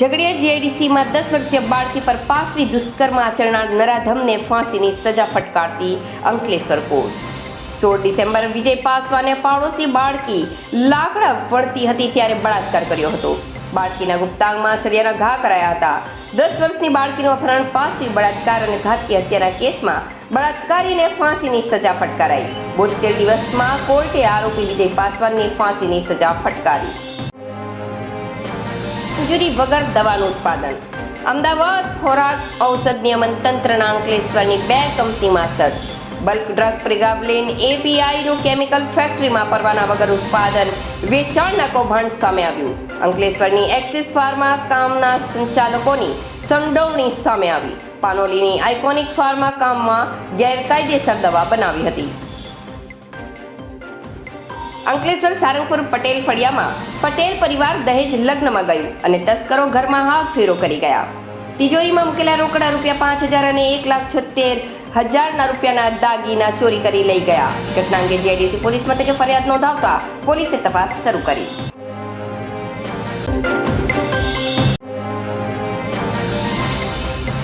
ઝઘડિયા જીઆઈડીસીમાં દસ વર્ષીય બાળકી પર પાસવી દુષ્કર્મ આચરનાર નરાધમને ફાંસીની સજા ફટકારતી અંકલેશ્વર કોર્ટ. સોળ ડિસેમ્બર વિજય પાસવાને પાડોશી બાળકી લાકડા વળતી હતી ત્યારે બળાત્કાર કર્યો હતો. બાળકીના ગુપ્તાંગમાં સળિયાના ઘા કરાયા હતા. દસ વર્ષની બાળકીનું અપહરણ પાસવી બળાત્કાર અને ઘાતકી હત્યાના કેસમાં બળાત્કારીને ફાંસીની સજા ફટકારાઈ. બોતેર દિવસમાં કોર્ટે આરોપી વિજય પાસવાનની ફાંસીની સજા ફટકારી. મંજૂરી વગર દવાનું ઉત્પાદન. અમદાવાદ ખોરાક ઔષધ નિયમન તંત્રના અંકલેશ્વરની બે કંપનીમાં સર્ચ. બલ્ક ડ્રગ પ્રિગાબલિન એપીઆઈનું કેમિકલ ફેક્ટરીમાં પરવાના વગર ઉત્પાદન. વેચાણના કૌભાંડ સામે આવ્યું. અંકલેશ્વરની એક્સિસ ફાર્મા કામના સંચાલકોની સંડોવણી સામે આવી. પાનોલીની આઇકોનિક ફાર્મા કામમાં ગેરકાયદેસર દવા બનાવી હતી. અંકલેશ્વર સારંગપુર પટેલ ફળિયામાં પટેલ પરિવાર દહેજ લગ્નમાં ગયું અને તસ્કરો ઘરમાં હાથ ફેરો કરી ગયા. તિજોરીમાં મૂકેલા રોકડા રૂપિયા પાંચ હજાર અને એક લાખ છોતેર હજારના રૂપિયાના દાગીના ચોરી કરી લઈ ગયા. ઘટના અંગે જીઆઈડીસી પોલીસ મથકે ફરિયાદ નોંધાવતા પોલીસે તપાસ શરૂ કરી.